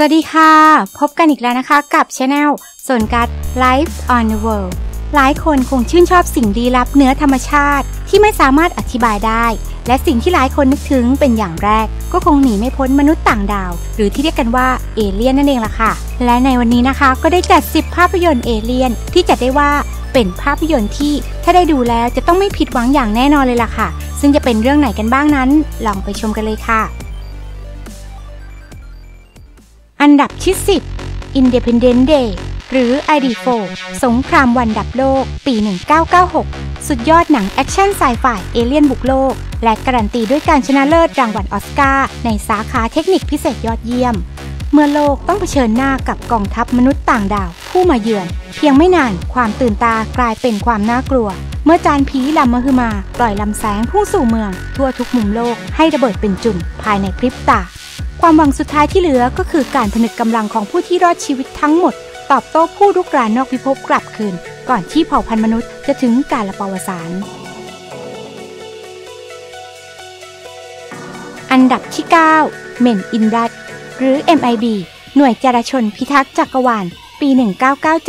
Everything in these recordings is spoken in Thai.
สวัสดีค่ะ พบกันอีกแล้วนะคะกับช anel สนกัด Life on the World หลายคนคงชื่นชอบสิ่งลี้ลับเนื้อธรรมชาติ ที่ไม่สามารถอธิบายได้ และสิ่งที่หลายคนนึกถึงเป็นอย่างแรก ก็คงหนีไม่พ้นมนุษย์ต่างดาว หรือที่เรียกกันว่าเอเลี่ยนนั่นเองล่ะค่ะ และในวันนี้นะคะก็ได้จัด 10 ภาพยนตร์เอเลี่ยนที่จัดได้ว่าเป็นภาพยนตร์ที่ถ้าได้ดูแล้วจะต้องไม่ผิดหวังอย่างแน่นอนเลยล่ะค่ะ ซึ่งจะเป็นเรื่องไหนกันบ้างนั้น ลองไปชมกันเลยค่ะ อันดับที่ 10 Independent Day หรือ ID4 สงครามวันดับโลก ปี 1996 สุดยอดหนังแอคชั่นไซไฟเอเลี่ยนบุกโลก และการันตีด้วยการชนะเลิศรางวัลออสการ์ในสาขาเทคนิคพิเศษยอดเยี่ยม เมื่อโลกต้องเผชิญหน้ากับกองทัพมนุษย์ต่างดาว ผู้มาเยือน เพียงไม่นานความตื่นตากลายเป็นความน่ากลัว เมื่อจานผีลำมหึมา ปล่อยลำแสงพุ่งสู่เมือง ทั่วทุกมุมโลกให้ระเบิดเป็นจุ่นภายในพริบตา ความหวังสุดท้ายที่เหลือก็คือการผนึกกำลังของผู้ที่รอดชีวิตทั้งหมด ตอบโต้ผู้รุกรานนอกพิภพกลับคืน ก่อนที่เผ่าพันธุ์มนุษย์จะถึงกาลปวสานอันดับที่ 9 เมนอินรัตหรือ MIB หน่วยจราชนพิทักษ์จักรวาล ปี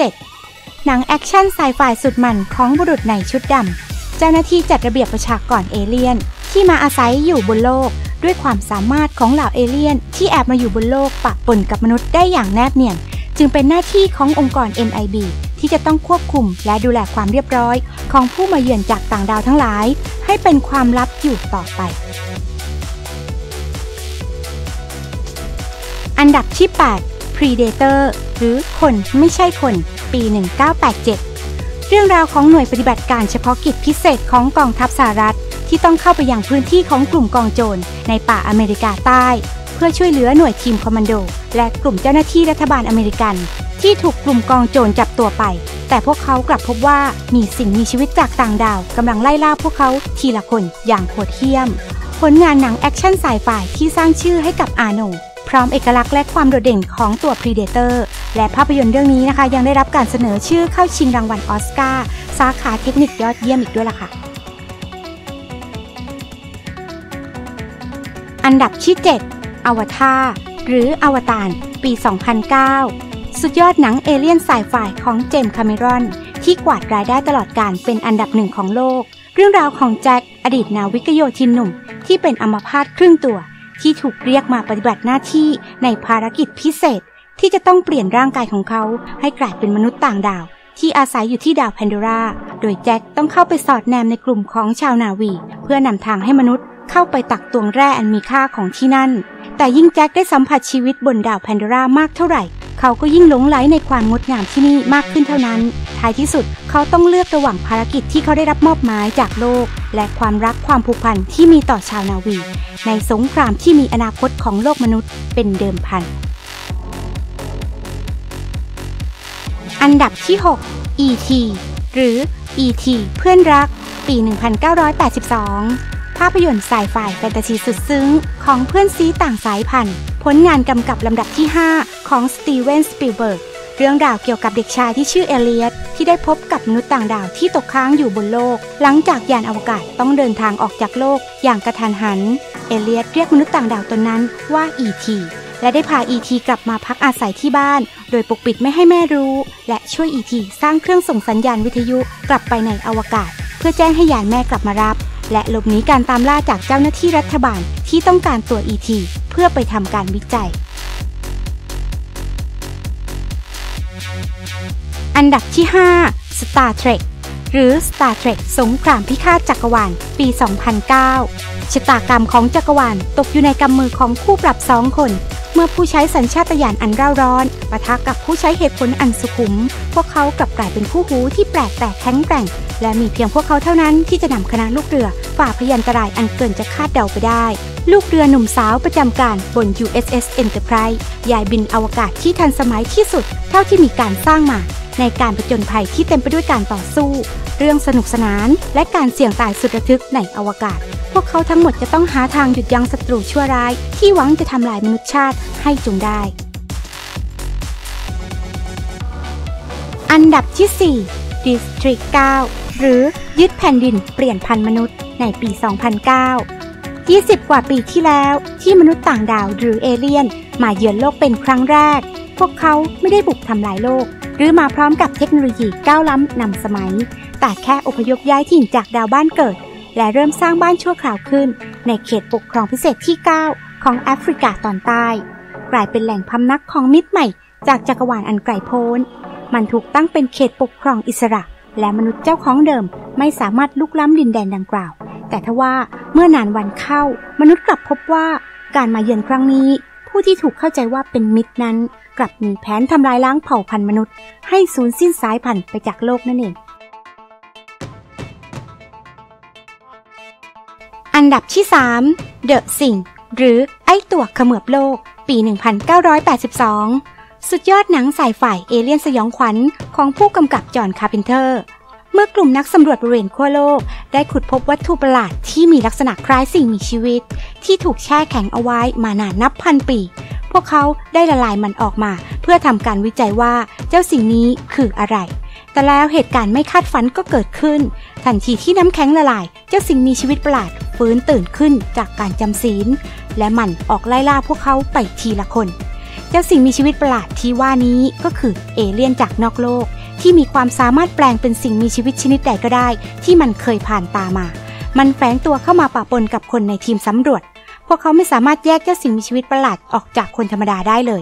1997 หนังแอคชั่นไซไฟสุดมันของบุรุษในชุดดำ เจ้าหน้าที่จัดระเบียบประชากรเอเลี่ยน ที่มาอาศัยอยู่บนโลก ด้วยความสามารถของเหล่าเอเลี่ยน ที่แอบมาอยู่บนโลกปะปนกับมนุษย์ได้อย่างแนบเนียน จึงเป็นหน้าที่ขององค์กร MIB ที่จะต้องควบคุมและดูแลความเรียบร้อย ของผู้มาเยือนจากต่างดาวทั้งหลาย ให้เป็นความลับอยู่ต่อไป อันดับที่ 8 Predator หรือคนไม่ใช่คน ปี 1987 เรื่องราวของหน่วยปฏิบัติการเฉพาะกิจพิเศษของกองทัพสหรัฐ ที่ต้องเข้าไปยังพื้นที่ของกลุ่มกองโจรในป่าอเมริกาใต้ เพื่อช่วยเหลือหน่วยทีมคอมมานโด และกลุ่มเจ้าหน้าที่รัฐบาลอเมริกัน ที่ถูกกลุ่มกองโจรจับตัวไป แต่พวกเขากลับพบว่ามีสิ่งมีชีวิตจากต่างดาวกำลังไล่ล่าพวกเขาทีละคนอย่างโหดเหี้ยม ผลงานหนังแอคชั่นสายฝ่ายที่สร้างชื่อให้กับอาโนพร้อมเอกลักษณ์และความโดดเด่นของตัว Predator และภาพยนตร์เรื่องนี้นะคะ ยังได้รับการเสนอชื่อเข้าชิงรางวัลออสการ์สาขาเทคนิคยอดเยี่ยมอีกด้วยล่ะค่ะ อันดับที่ 7 อวตารหรืออวตารปี 2009 สุดยอดหนังเอเลี่ยนสายฝ่ายของเจมส์คาเมรอน ที่กวาดรายได้ตลอดการเป็นอันดับหนึ่งของโลก เรื่องราวของแจ็คอดีตนาวิกโยธินหนุ่ม ที่เป็นอัมพาตครึ่งตัว ที่ถูกเรียกมาปฏิบัติหน้าที่ในภารกิจพิเศษ ที่จะต้องเปลี่ยนร่างกายของเขาให้กลายเป็นมนุษย์ต่างดาว ที่อาศัยอยู่ที่ดาวแพนโดราโดยแจ็คต้องเข้าไปสอดแนมในกลุ่มของชาวนาวี เพื่อนำทางให้มนุษย์ เข้าไปตักตวงแร่อันมีค่าของที่นั่น แต่ยิ่งแจ็คได้สัมผัสชีวิตบนดาวแพนโดรามากเท่าไหร่ เขาก็ยิ่งหลงไหลในความงดงามที่นี่มากขึ้นเท่านั้น ท้ายที่สุดเขาต้องเลือกระหว่างภารกิจที่เขาได้รับมอบหมายจากโลก และความรักความผูกพันที่มีต่อชาวนาวี ในสงครามที่มีอนาคตของโลกมนุษย์เป็นเดิมพัน อันดับที่ 6 E.T. หรือ E.T. เพื่อนรัก ปี 1982 ภาพยนตร์สายไฟแฟนตาซีสุดซึ้ง ของเพื่อนซีต่างสายพันธุ์ผลงานกำกับลำดับที่ 5 ของสตีเวนสปิลเบิร์กเรื่องราวเกี่ยวกับเด็กชายที่ชื่อเอเลียตที่ได้พบกับมนุษย์ต่างดาวที่ตกค้างอยู่บนโลก หลังจากยานอวกาศต้องเดินทางออกจากโลกอย่างกระทันหัน เอเลียตเรียกมนุษย์ต่างดาวตนนั้นว่า E.T. และได้พา E.T. กลับมาพักอาศัยที่บ้าน โดยปกปิดไม่ให้แม่รู้ และช่วย E.T. สร้างเครื่องส่งสัญญาณวิทยุกลับไปในอวกาศ เพื่อแจ้งให้ยานแม่กลับมารับ และหลบหนีการตามล่าจากเจ้าหน้าที่รัฐบาลที่ต้องการตัว E.T. เพื่อไปทำการวิจัย อันดับที่ 5 Star Trek หรือ Star Trek สงครามพิฆาตจักรวาล ปี 2009 ชะตากรรมของจักรวาลตกอยู่ในกำมือของคู่ปรับสองคน เมื่อผู้ใช้สัญชาตญาณอันร่าร้อนปะทะกับผู้ใช้เหตุผลอันสุขุม พวกเขากลับกลายเป็นคู่หูที่แปลกแต่แข็งแกร่ง และมีเพียงพวกเขาเท่านั้นที่จะนำคณะลูกเรือฝ่าพยันตรายอันเกินจะคาดเดาไปได้ ลูกเรือหนุ่มสาวประจำการบน USS Enterprise ยายบินอวกาศที่ทันสมัยที่สุด เท่าที่มีการสร้างมาในการผจญภัยที่เต็มไปด้วยการต่อสู้ เรื่องสนุกสนาน และการเสี่ยงตายสุดระทึกในอวกาศ พวกเขาทั้งหมดจะต้องหาทางหยุดยั้งศัตรูชั่วร้าย ที่หวังจะทำลายมนุษยชาติให้จงได้ อันดับที่ 4 District 9 หรือยึดแผ่นดินเปลี่ยนพันมนุษย์ในปี 2009 20 กว่าปีที่แล้วที่มนุษย์ต่างดาวหรือเอเลี่ยน มาเยือนโลกเป็นครั้งแรก พวกเขาไม่ได้บุกทำลายโลก หรือมาพร้อมกับเทคโนโลยีก้าวล้ำนำสมัย แต่แค่อพยพย้ายถิ่นจากดาวบ้านเกิด และเริ่มสร้างบ้านชั่วคราวขึ้น ในเขตปกครองพิเศษที่ 9 ของแอฟริกาตอนใต้ กลายเป็นแหล่งพำนักของมิตรใหม่ จากจักรวาลอันไกลโพ้น มันถูกตั้งเป็นเขตปกครองอิสระ และมนุษย์เจ้าของเดิมไม่สามารถลุกล้ำดินแดนดังกล่าว แต่ทว่าเมื่อนานวันเข้า มนุษย์กลับพบว่าการมาเยือนครั้งนี้ ผู้ที่ถูกเข้าใจว่าเป็นมิตรนั้น กลับมีแผนทำลายล้างเผ่าพันธุ์มนุษย์ ให้สูญสิ้นสายพันธุ์ไปจากโลกนั่นเอง อันดับที่ 3 เดอะสิงหรือไอตัวขมือบโลก ปี 1982 สุดยอดหนังสายฝ่ายเอเลี่ยนสยองขวัญของผู้กำกับจอห์นคาร์เพนเตอร์เมื่อกลุ่มนักสำรวจบริเวณขั้วโลก ได้ขุดพบวัตถุประหลาดที่มีลักษณะคล้ายสิ่งมีชีวิต ที่ถูกแช่แข็งเอาไว้มานานนับพันปี พวกเขาได้ละลายมันออกมา เพื่อทำการวิจัยว่าเจ้าสิ่งนี้คืออะไร แต่แล้วเหตุการณ์ไม่คาดฝันก็เกิดขึ้น ทันทีที่น้ำแข็งละลาย เจ้าสิ่งมีชีวิตประหลาดฟื้นตื่นขึ้นจากการจำศีล และมันออกไล่ล่าพวกเขาไปทีละคน เจ้าสิ่งมีชีวิตประหลาดที่ว่านี้ก็คือเอเลี่ยนจากนอกโลก ที่มีความสามารถแปลงเป็นสิ่งมีชีวิตชนิดใดก็ได้ ที่มันเคยผ่านตามา มันแฝงตัวเข้ามาปะปนกับคนในทีมสำรวจ พวกเขาไม่สามารถแยกเจ้าสิ่งมีชีวิตประหลาดออกจากคนธรรมดาได้เลย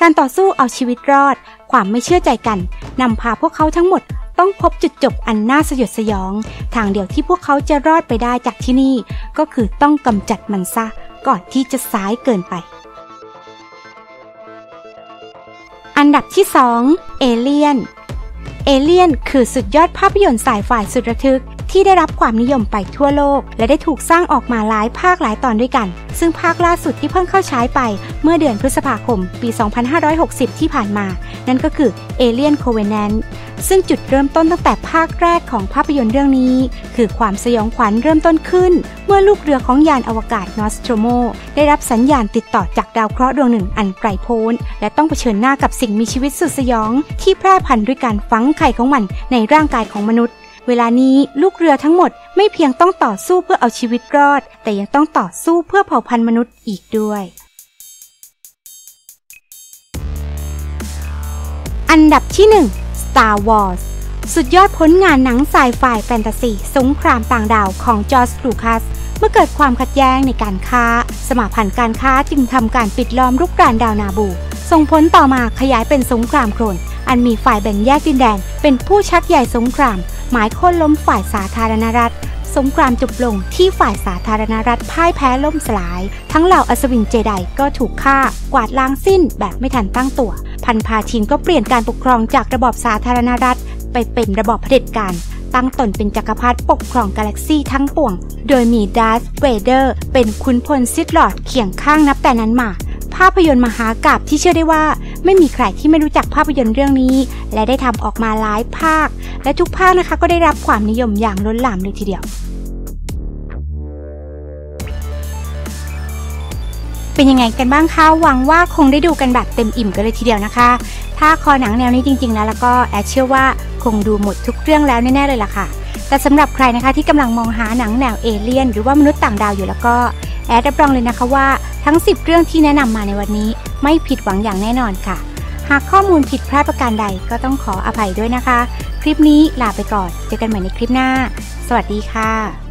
การต่อสู้เอาชีวิตรอด ความไม่เชื่อใจกันนำพาพวกเขาทั้งหมดต้องพบจุดจบอันน่าสยดสยอง ทางเดียวที่พวกเขาจะรอดไปได้จากที่นี่ ก็คือต้องกำจัดมันซะ ก่อนที่จะสายเกินไป อันดับที่ 2 เอเลียน เอเลียนคือสุดยอดภาพยนตร์สายฝ่ายสุดระทึก ที่ได้รับความนิยมไปทั่วโลก และได้ถูกสร้างออกมาหลายภาคหลายตอนด้วยกัน ซึ่งภาคล่าสุดที่เพิ่งเข้าฉายไปเมื่อเดือนพฤษภาคม ปี 2560 ที่ผ่านมา นั่นก็คือ Alien Covenant ซึ่งจุดเริ่มต้นตั้งแต่ภาคแรกของภาพยนตร์เรื่องนี้ คือความสยองขวัญเริ่มต้นขึ้น เมื่อลูกเรือของยานอวกาศนอสโตรโมได้รับสัญญาณติดต่อจากดาวเคราะห์ดวงหนึ่งอันไกลโพ้น และต้องเผชิญหน้ากับสิ่งมีชีวิตสุดสยอง ที่แพร่พันธุ์ด้วยการฝังไข่ของมันในร่างกายของมนุษย์ เวลานี้ลูกเรือทั้งหมดไม่เพียงต้องต่อสู้เพื่อเอาชีวิตรอด แต่ยังต้องต่อสู้เพื่อเผ่าพันธุ์มนุษย์อีกด้วย อันดับที่ 1 Star Wars สุดยอดผลงานหนังสายฝ่ายแฟนตาซีสงครามต่างดาวของจอร์จลูคัสเมื่อเกิดความขัดแย้งในการค้า สมาพันธ์การค้าจึงทำการปิดล้อมรุกรานดาวนาบู ส่งผลต่อมาขยายเป็นสงครามโครนอันมีฝ่ายแบ่งแยกดินแดนเป็นผู้ชักใหญ่สงคราม หมายค่นล้มฝ่ายสาธารณรัฐ สงครามจบลงที่ฝ่ายสาธารณรัฐพ่ายแพ้ล่มสลาย ทั้งเหล่าอัศวินเจไดก็ถูกฆ่ากวาดล้างสิ้นแบบไม่ทันตั้งตัว พันพาทินก็เปลี่ยนการปกครองจากระบอบสาธารณรัฐ ไปเป็นระบอบเผด็จการตั้งตนเป็นจักรพรรดิปกครองกาแล็กซี่ทั้งปวง โดยมีดาร์ธเวเดอร์ เป็นขุนพลซิดลอร์ดเคียงข้างนับแต่นั้นมา ภาพยนตร์มหากาบที่เชื่อได้ว่า ไม่มีใครที่ไม่รู้จักภาพยนตร์เรื่องนี้ และได้ทำออกมาหลายภาค และทุกภาคนะคะก็ได้รับความนิยมอย่างล้นหลามเลยทีเดียว เป็นยังไงกันบ้างคะหวังว่าคงได้ดูกันแบบเต็มอิ่มกันเลยทีเดียวนะคะ ถ้าคอหนังแนวนี้จริงๆแล้วแล้วก็แอดเชื่อว่าคงดูหมดทุกเรื่องแล้วแน่ๆเลยล่ะค่ะแต่สำหรับใครนะคะที่กำลังมองหาหนังแนวเอเลี่ยน หรือว่ามนุษย์ต่างดาวอยู่แล้วก็ แอดรับรองเลยนะคะว่าทั้ง 10 เรื่องที่แนะนำมาในวันนี้ไม่ผิดหวังอย่างแน่นอนค่ะ หากข้อมูลผิดพลาดประการใดก็ต้องขออภัยด้วยนะคะ คลิปนี้ลาไปก่อน เจอกันใหม่ในคลิปหน้า สวัสดีค่ะ